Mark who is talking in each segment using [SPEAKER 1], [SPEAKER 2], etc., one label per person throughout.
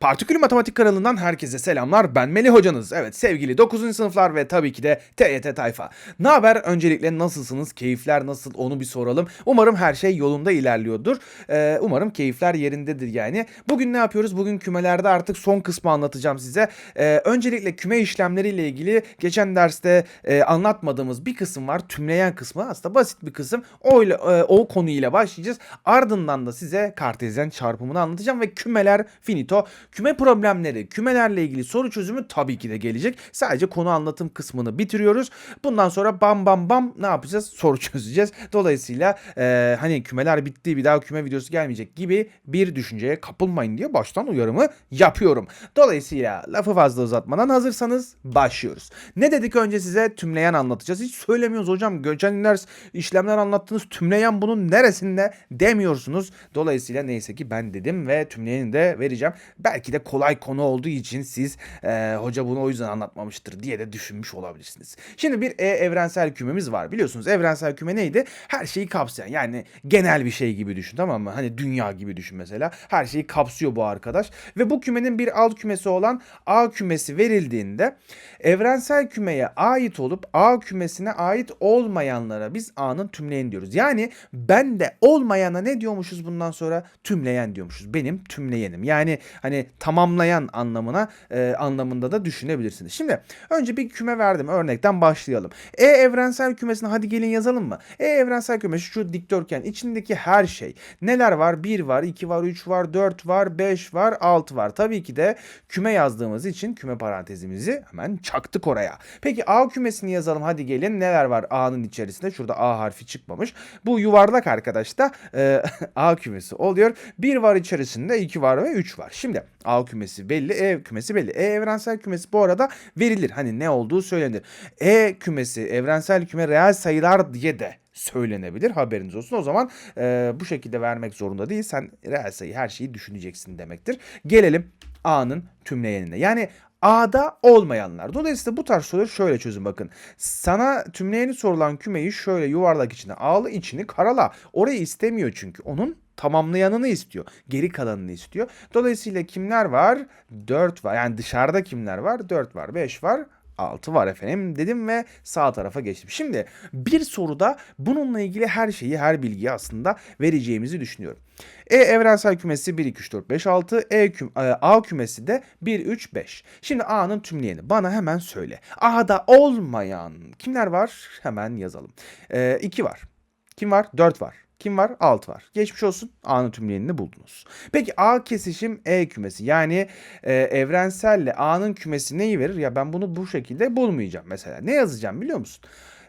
[SPEAKER 1] Partikül Matematik kanalından herkese selamlar. Ben Melih hocanız. Evet sevgili 9. sınıflar ve tabii ki de TYT tayfa. Ne haber? Öncelikle nasılsınız? Keyifler nasıl? Onu bir soralım. Umarım her şey yolunda ilerliyordur. Ee, umarım keyifler yerindedir yani. Bugün ne yapıyoruz? Bugün kümelerde artık son kısmı anlatacağım size. Ee, öncelikle küme işlemleriyle ilgili geçen derste e, anlatmadığımız bir kısım var. Tümleyen kısmı aslında basit bir kısım. O, ile, e, o konuyla başlayacağız. Ardından da size kartezyen çarpımını anlatacağım ve kümeler finito. Küme problemleri, kümelerle ilgili soru çözümü tabii ki de gelecek. Sadece konu anlatım kısmını bitiriyoruz. Bundan sonra bam bam bam ne yapacağız? Soru çözeceğiz. Dolayısıyla e, hani kümeler bitti bir daha küme videosu gelmeyecek gibi bir düşünceye kapılmayın diye baştan uyarımı yapıyorum. Dolayısıyla lafı fazla uzatmadan hazırsanız başlıyoruz. Ne dedik önce size? Tümleyen anlatacağız. Hiç söylemiyoruz hocam. Geçen ders işlemler anlattınız. Tümleyen bunun neresinde demiyorsunuz. Dolayısıyla neyse ki ben dedim ve tümleyeni de vereceğim. Belki de kolay konu olduğu için siz e, hoca bunu o yüzden anlatmamıştır diye de düşünmüş olabilirsiniz. Şimdi bir e evrensel kümemiz var. Biliyorsunuz evrensel küme neydi? Her şeyi kapsayan yani genel bir şey gibi düşün tamam mı? Hani dünya gibi düşün mesela. Her şeyi kapsıyor bu arkadaş. Ve bu kümenin bir alt kümesi olan A kümesi verildiğinde evrensel kümeye ait olup A kümesine ait olmayanlara biz A'nın tümleyen diyoruz. Yani bende olmayana ne diyormuşuz bundan sonra? Tümleyen diyormuşuz. Benim tümleyenim. Yani hani tamamlayan anlamına e, anlamında da düşünebilirsiniz. Şimdi önce bir küme verdim. Örnekten başlayalım. E evrensel kümesine hadi gelin yazalım mı? E evrensel kümesi şu dikdörtgen içindeki her şey. Neler var? 1 var, 2 var, 3 var, 4 var, 5 var, 6 var. Tabii ki de küme yazdığımız için küme parantezimizi hemen çaktık oraya. Peki A kümesini yazalım hadi gelin. Neler var A'nın içerisinde? Şurada A harfi çıkmamış. Bu yuvarlak arkadaş da e, A kümesi oluyor. 1 var içerisinde, 2 var ve 3 var. Şimdi A kümesi belli, E kümesi belli. E evrensel kümesi bu arada verilir. Hani ne olduğu söylenir. E kümesi evrensel küme reel sayılar diye de söylenebilir. Haberiniz olsun. O zaman e, bu şekilde vermek zorunda değil. Sen reel sayı her şeyi düşüneceksin demektir. Gelelim A'nın tümleyenine. Yani A'da olmayanlar. Dolayısıyla bu tarz soruları şöyle çözün bakın. Sana tümleyeni sorulan kümeyi şöyle yuvarlak içine al, içini karala. Orayı istemiyor çünkü. Onun tamamlayanını istiyor. Geri kalanını istiyor. Dolayısıyla kimler var? 4 var. Yani dışarıda kimler var? 4 var, 5 var, 6 var efendim dedim ve sağ tarafa geçtim. Şimdi bir soruda bununla ilgili her şeyi, her bilgiyi aslında vereceğimizi düşünüyorum. E evrensel kümesi 1, 2, 3, 4, 5, 6. E küm, e, A kümesi de 1, 3, 5. Şimdi A'nın tümleyeni bana hemen söyle. A'da olmayan kimler var? Hemen yazalım. E, 2 var. Kim var? 4 var. Kim var? 6 var. Geçmiş olsun. A'nın tümleyenini buldunuz. Peki A kesişim E kümesi. Yani e, evrenselle A'nın kümesi neyi verir? Ya ben bunu bu şekilde bulmayacağım mesela. Ne yazacağım biliyor musun?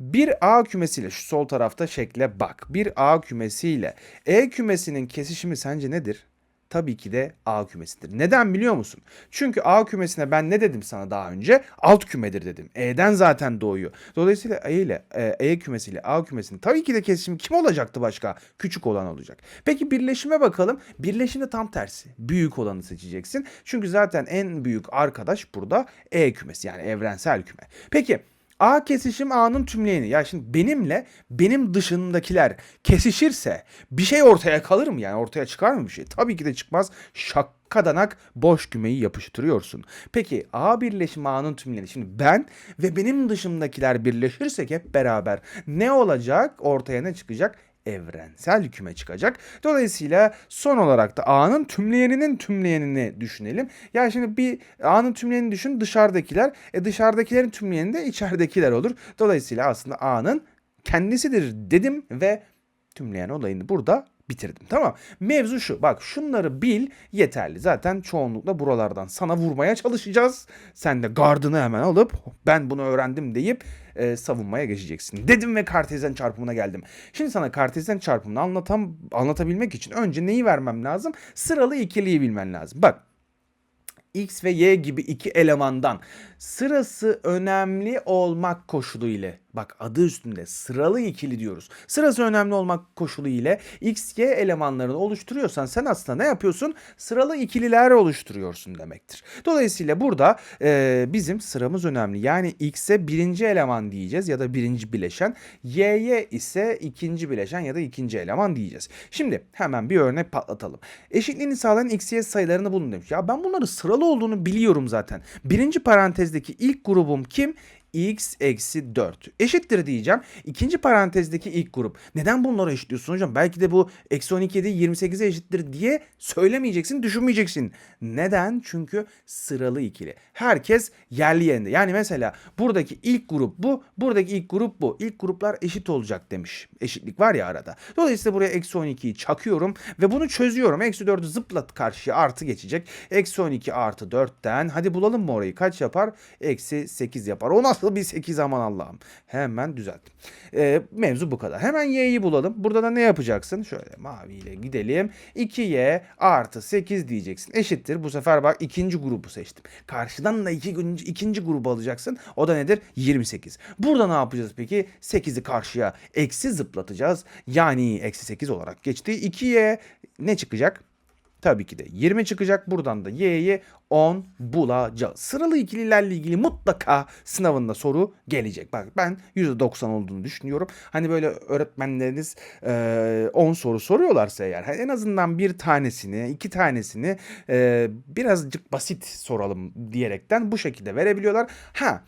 [SPEAKER 1] Bir A kümesiyle şu sol tarafta şekle bak. Bir A kümesiyle E kümesinin kesişimi sence nedir? Tabii ki de A kümesidir. Neden biliyor musun? Çünkü A kümesine ben ne dedim sana daha önce? Alt kümedir dedim. E'den zaten doğuyor. Dolayısıyla E ile E, e kümesiyle A kümesinin tabii ki de kesişimi kim olacaktı başka? Küçük olan olacak. Peki birleşime bakalım. Birleşimde tam tersi. Büyük olanı seçeceksin. Çünkü zaten en büyük arkadaş burada E kümesi yani evrensel küme. Peki A kesişim A'nın tümleyeni. Ya şimdi benimle benim dışındakiler kesişirse bir şey ortaya kalır mı? Yani ortaya çıkar mı bir şey? Tabii ki de çıkmaz. Şakkadanak boş kümeyi yapıştırıyorsun. Peki A birleşim A'nın tümleyeni. Şimdi ben ve benim dışımdakiler birleşirsek hep beraber ne olacak? Ortaya ne çıkacak? Evrensel küme çıkacak. Dolayısıyla son olarak da A'nın tümleyeninin tümleyenini düşünelim. Yani şimdi bir A'nın tümleyenini düşün dışarıdakiler. E dışarıdakilerin tümleyeni de içeridekiler olur. Dolayısıyla aslında A'nın kendisidir dedim ve tümleyen olayını burada bitirdim. Tamam. Mevzu şu. Bak şunları bil yeterli. Zaten çoğunlukla buralardan sana vurmaya çalışacağız. Sen de gardını hemen alıp ben bunu öğrendim deyip e, savunmaya geçeceksin. Dedim ve kartezyen çarpımına geldim. Şimdi sana kartezyen çarpımını anlatam, anlatabilmek için önce neyi vermem lazım? Sıralı ikiliyi bilmen lazım. Bak X ve Y gibi iki elemandan sırası önemli olmak koşulu ile Bak adı üstünde sıralı ikili diyoruz. Sırası önemli olmak koşulu ile x, y elemanlarını oluşturuyorsan sen aslında ne yapıyorsun? Sıralı ikililer oluşturuyorsun demektir. Dolayısıyla burada e, bizim sıramız önemli. Yani x'e birinci eleman diyeceğiz ya da birinci bileşen. y'ye ise ikinci bileşen ya da ikinci eleman diyeceğiz. Şimdi hemen bir örnek patlatalım. Eşitliğini sağlayan x, y sayılarını bulun demiş. Ya ben bunları sıralı olduğunu biliyorum zaten. Birinci parantezdeki ilk grubum kim? X eksi 4 eşittir diyeceğim. İkinci parantezdeki ilk grup. Neden bunları eşitliyorsun hocam? Belki de bu eksi 12 değil 28'e eşittir diye söylemeyeceksin, düşünmeyeceksin. Neden? Çünkü sıralı ikili. Herkes yerli yerinde. Yani mesela buradaki ilk grup bu, buradaki ilk grup bu. İlk gruplar eşit olacak demiş. Eşitlik var ya arada. Dolayısıyla buraya eksi 12'yi çakıyorum ve bunu çözüyorum. Eksi 4'ü zıplat karşıya artı geçecek. Eksi 12 artı 4'ten hadi bulalım mı orayı? Kaç yapar? Eksi 8 yapar. O nasıl bir 8 aman Allah'ım. Hemen düzelttim. Ee, mevzu bu kadar. Hemen y'yi bulalım. Burada da ne yapacaksın? Şöyle maviyle gidelim. 2y artı 8 diyeceksin. Eşittir. Bu sefer bak ikinci grubu seçtim. Karşıdan da iki, ikinci grubu alacaksın. O da nedir? 28. Burada ne yapacağız peki? 8'i karşıya eksi zıplatacağız. Yani eksi 8 olarak geçti. 2y ne çıkacak? Tabii ki de 20 çıkacak. Buradan da y'yi 10 bulacağız. Sıralı ikililerle ilgili mutlaka sınavında soru gelecek. Bak ben %90 olduğunu düşünüyorum. Hani böyle öğretmenleriniz e, 10 soru soruyorlarsa eğer en azından bir tanesini, iki tanesini e, birazcık basit soralım diyerekten bu şekilde verebiliyorlar. Ha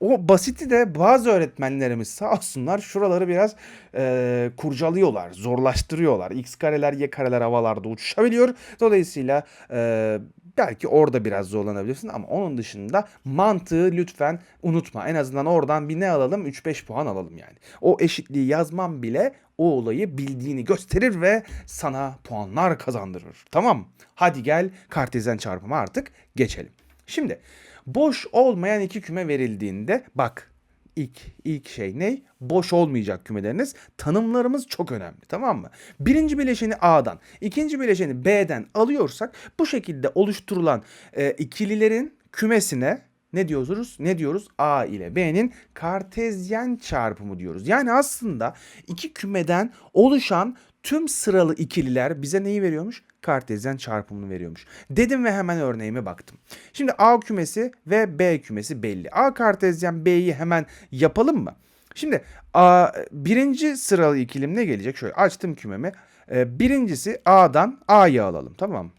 [SPEAKER 1] o basiti de bazı öğretmenlerimiz sağ olsunlar şuraları biraz e, kurcalıyorlar, zorlaştırıyorlar. X kareler, Y kareler havalarda uçuşabiliyor. Dolayısıyla e, belki orada biraz zorlanabilirsin ama onun dışında mantığı lütfen unutma. En azından oradan bir ne alalım? 3-5 puan alalım yani. O eşitliği yazmam bile o olayı bildiğini gösterir ve sana puanlar kazandırır. Tamam Hadi gel kartezyen çarpıma artık geçelim. Şimdi boş olmayan iki küme verildiğinde bak ilk ilk şey ne? Boş olmayacak kümeleriniz. Tanımlarımız çok önemli tamam mı? Birinci bileşeni A'dan, ikinci bileşeni B'den alıyorsak bu şekilde oluşturulan e, ikililerin kümesine ne diyoruz? Ne diyoruz? A ile B'nin kartezyen çarpımı diyoruz. Yani aslında iki kümeden oluşan tüm sıralı ikililer bize neyi veriyormuş? Kartezyen çarpımını veriyormuş. Dedim ve hemen örneğime baktım. Şimdi A kümesi ve B kümesi belli. A kartezyen B'yi hemen yapalım mı? Şimdi A, birinci sıralı ikilim ne gelecek? Şöyle açtım kümemi. Ee, birincisi A'dan A'yı alalım tamam?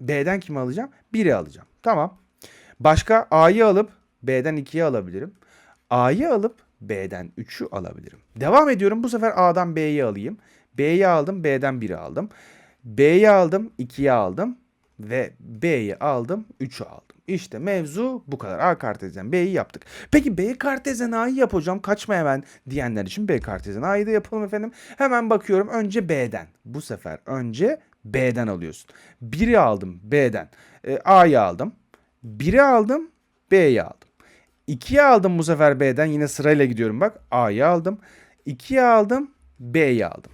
[SPEAKER 1] B'den kimi alacağım? 1'i alacağım. Tamam. Başka A'yı alıp B'den 2'yi alabilirim. A'yı alıp B'den 3'ü alabilirim. Devam ediyorum. Bu sefer A'dan B'yi alayım. B'yi aldım, B'den 1'i aldım. B'yi aldım, 2'yi aldım ve B'yi aldım, 3'ü aldım. İşte mevzu bu kadar. A kartezyen B'yi yaptık. Peki B kartezyen A'yı yap hocam kaçma hemen diyenler için B kartezyen A'yı da yapalım efendim. Hemen bakıyorum önce B'den. Bu sefer önce B'den alıyorsun. 1'i aldım B'den. E, A'yı aldım. 1'i aldım B'yi aldım. 2'yi aldım bu sefer B'den yine sırayla gidiyorum bak. A'yı aldım. 2'yi aldım B'yi aldım.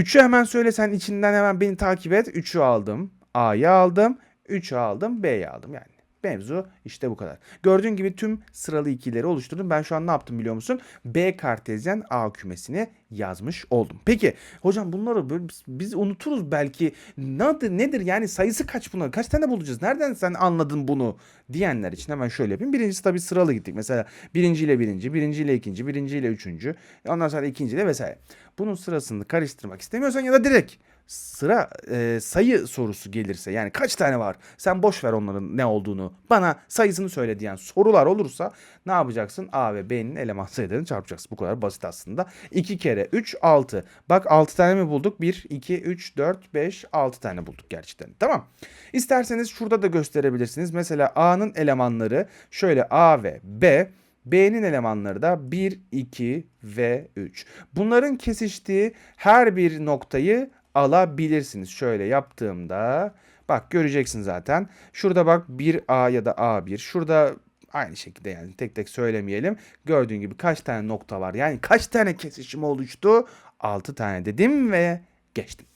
[SPEAKER 1] 3'ü hemen söylesen içinden hemen beni takip et. 3'ü aldım. A'yı aldım. 3'ü aldım. B'yi aldım yani. Mevzu işte bu kadar. Gördüğün gibi tüm sıralı ikileri oluşturdum. Ben şu an ne yaptım biliyor musun? B kartezyen A kümesini yazmış oldum. Peki hocam bunları böyle biz unuturuz belki. Nedir, nedir yani sayısı kaç bunlar? Kaç tane bulacağız? Nereden sen anladın bunu? Diyenler için hemen şöyle yapayım. Birincisi tabii sıralı gittik. Mesela birinci ile birinci, birinci ile ikinci, birinci ile üçüncü. Ondan sonra ikinci ile vesaire. Bunun sırasını karıştırmak istemiyorsan ya da direkt sıra e, sayı sorusu gelirse yani kaç tane var? Sen boş ver onların ne olduğunu. Bana sayısını söyle diyen sorular olursa ne yapacaksın? A ve B'nin eleman sayılarını çarpacaksın. Bu kadar basit aslında. 2 kere 3 6 bak 6 tane mi bulduk? 1 2 3 4 5 6 tane bulduk gerçekten. Tamam. İsterseniz şurada da gösterebilirsiniz. Mesela A'nın elemanları şöyle A ve B B'nin elemanları da 1, 2 ve 3. Bunların kesiştiği her bir noktayı alabilirsiniz. Şöyle yaptığımda bak göreceksin zaten. Şurada bak 1A ya da A1. Şurada aynı şekilde yani tek tek söylemeyelim. Gördüğün gibi kaç tane nokta var? Yani kaç tane kesişim oluştu? 6 tane dedim ve geçtim.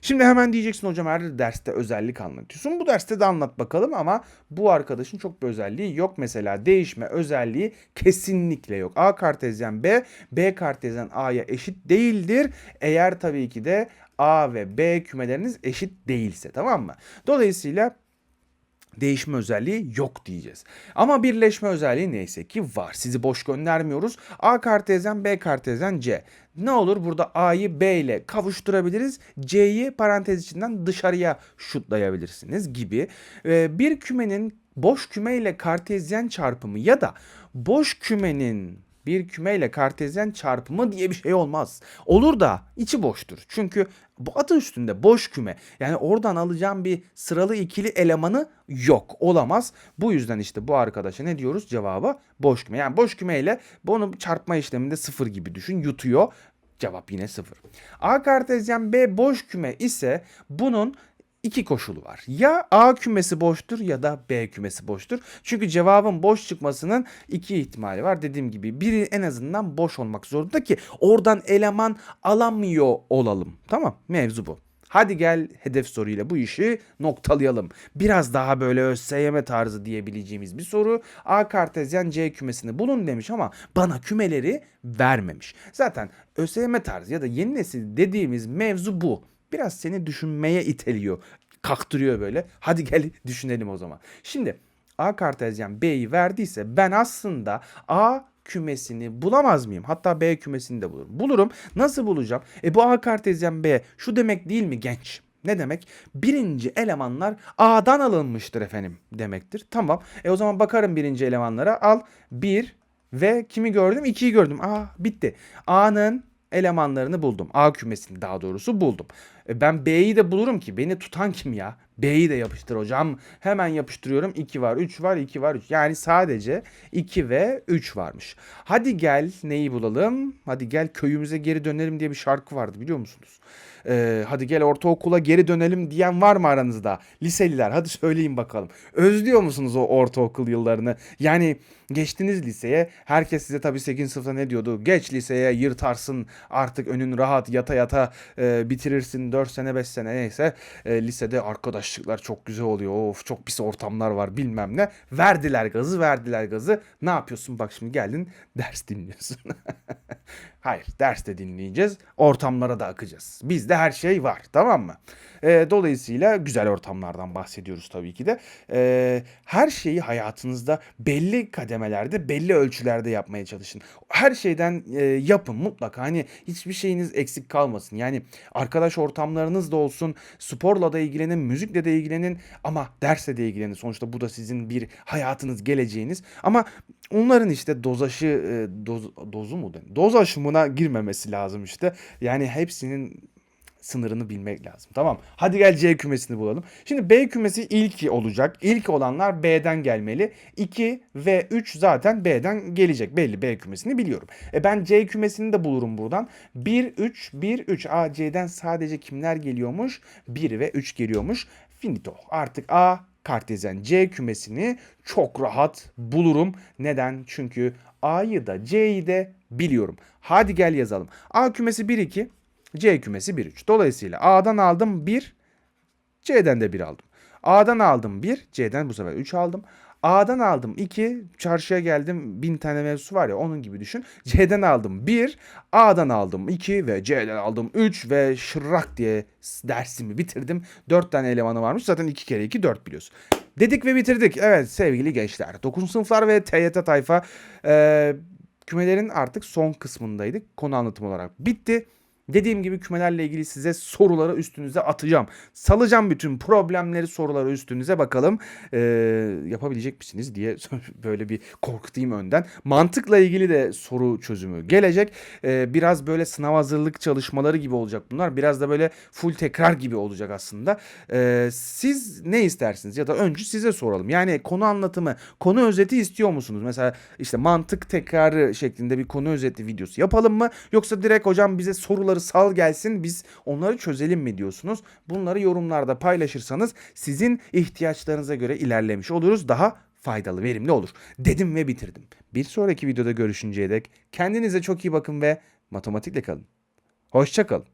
[SPEAKER 1] Şimdi hemen diyeceksin hocam her derste özellik anlatıyorsun. Bu derste de anlat bakalım ama bu arkadaşın çok bir özelliği yok. Mesela değişme özelliği kesinlikle yok. A kartezyen B, B kartezyen A'ya eşit değildir. Eğer tabii ki de A ve B kümeleriniz eşit değilse tamam mı? Dolayısıyla değişme özelliği yok diyeceğiz. Ama birleşme özelliği neyse ki var. Sizi boş göndermiyoruz. A kartezyen, B kartezyen, C. Ne olur burada A'yı B ile kavuşturabiliriz. C'yi parantez içinden dışarıya şutlayabilirsiniz gibi. Ee, bir kümenin boş küme ile kartezyen çarpımı ya da boş kümenin bir kümeyle kartezyen çarpımı diye bir şey olmaz. Olur da içi boştur. Çünkü bu adı üstünde boş küme. Yani oradan alacağım bir sıralı ikili elemanı yok. Olamaz. Bu yüzden işte bu arkadaşa ne diyoruz? Cevaba boş küme. Yani boş kümeyle bunu çarpma işleminde sıfır gibi düşün. Yutuyor. Cevap yine sıfır. A kartezyen B boş küme ise bunun iki koşulu var. Ya A kümesi boştur ya da B kümesi boştur. Çünkü cevabın boş çıkmasının iki ihtimali var. Dediğim gibi biri en azından boş olmak zorunda ki oradan eleman alamıyor olalım. Tamam mevzu bu. Hadi gel hedef soruyla bu işi noktalayalım. Biraz daha böyle ÖSYM tarzı diyebileceğimiz bir soru. A kartezyen C kümesini bulun demiş ama bana kümeleri vermemiş. Zaten ÖSYM tarzı ya da yeni nesil dediğimiz mevzu bu biraz seni düşünmeye iteliyor. Kaktırıyor böyle. Hadi gel düşünelim o zaman. Şimdi A kartezyen B'yi verdiyse ben aslında A kümesini bulamaz mıyım? Hatta B kümesini de bulurum. Bulurum. Nasıl bulacağım? E bu A kartezyen B şu demek değil mi genç? Ne demek? Birinci elemanlar A'dan alınmıştır efendim demektir. Tamam. E o zaman bakarım birinci elemanlara. Al 1 ve kimi gördüm? 2'yi gördüm. Aa bitti. A'nın elemanlarını buldum. A kümesini daha doğrusu buldum. E ben B'yi de bulurum ki beni tutan kim ya? B'yi de yapıştır hocam. Hemen yapıştırıyorum. 2 var, 3 var, 2 var, 3. Yani sadece 2 ve 3 varmış. Hadi gel neyi bulalım? Hadi gel köyümüze geri dönelim diye bir şarkı vardı biliyor musunuz? Ee, hadi gel ortaokula geri dönelim diyen var mı aranızda? Liseliler hadi söyleyin bakalım. Özlüyor musunuz o ortaokul yıllarını? Yani geçtiniz liseye. Herkes size tabii 8. sınıfta ne diyordu? Geç liseye yırtarsın artık önün rahat yata yata e, bitirirsin 4 sene 5 sene neyse. E, lisede arkadaşlıklar çok güzel oluyor. Of çok pis ortamlar var bilmem ne. Verdiler gazı verdiler gazı. Ne yapıyorsun? Bak şimdi geldin ders dinliyorsun. Hayır ders de dinleyeceğiz. Ortamlara da akacağız. Bizde her şey var tamam mı? E, dolayısıyla güzel ortamlardan bahsediyoruz tabii ki de. E, her şeyi hayatınızda belli kademelerde, belli ölçülerde yapmaya çalışın. Her şeyden e, yapın mutlaka. Hani hiçbir şeyiniz eksik kalmasın. Yani arkadaş ortamlarınız da olsun, sporla da ilgilenin, müzikle de ilgilenin ama dersle de ilgilenin. Sonuçta bu da sizin bir hayatınız, geleceğiniz. Ama onların işte dozaşı, e, doz, dozu mu? Doz aşımına girmemesi lazım işte. Yani hepsinin sınırını bilmek lazım. Tamam. Hadi gel C kümesini bulalım. Şimdi B kümesi ilk olacak. İlk olanlar B'den gelmeli. 2 ve 3 zaten B'den gelecek. Belli B kümesini biliyorum. E ben C kümesini de bulurum buradan. 1 3 1 3 A C'den sadece kimler geliyormuş? 1 ve 3 geliyormuş. Finito. Artık A kartezyen C kümesini çok rahat bulurum. Neden? Çünkü A'yı da C'yi de biliyorum. Hadi gel yazalım. A kümesi 1 2 C kümesi 1 3. Dolayısıyla A'dan aldım 1, C'den de 1 aldım. A'dan aldım 1, C'den bu sefer 3 aldım. A'dan aldım 2, çarşıya geldim 1000 tane mevzusu var ya onun gibi düşün. C'den aldım 1, A'dan aldım 2 ve C'den aldım 3 ve şırrak diye dersimi bitirdim. 4 tane elemanı varmış zaten 2 kere 2 4 biliyorsun. Dedik ve bitirdik. Evet sevgili gençler 9. sınıflar ve TYT tayfa e, kümelerin artık son kısmındaydık. Konu anlatım olarak bitti. Dediğim gibi kümelerle ilgili size soruları üstünüze atacağım. Salacağım bütün problemleri soruları üstünüze bakalım. Ee, yapabilecek misiniz diye böyle bir korkutayım önden. Mantıkla ilgili de soru çözümü gelecek. Ee, biraz böyle sınav hazırlık çalışmaları gibi olacak bunlar. Biraz da böyle full tekrar gibi olacak aslında. Ee, siz ne istersiniz ya da önce size soralım. Yani konu anlatımı, konu özeti istiyor musunuz? Mesela işte mantık tekrarı şeklinde bir konu özeti videosu yapalım mı? Yoksa direkt hocam bize soruları sal gelsin biz onları çözelim mi diyorsunuz? Bunları yorumlarda paylaşırsanız sizin ihtiyaçlarınıza göre ilerlemiş oluruz. Daha faydalı, verimli olur. Dedim ve bitirdim. Bir sonraki videoda görüşünceye dek kendinize çok iyi bakın ve matematikle kalın. Hoşça kalın.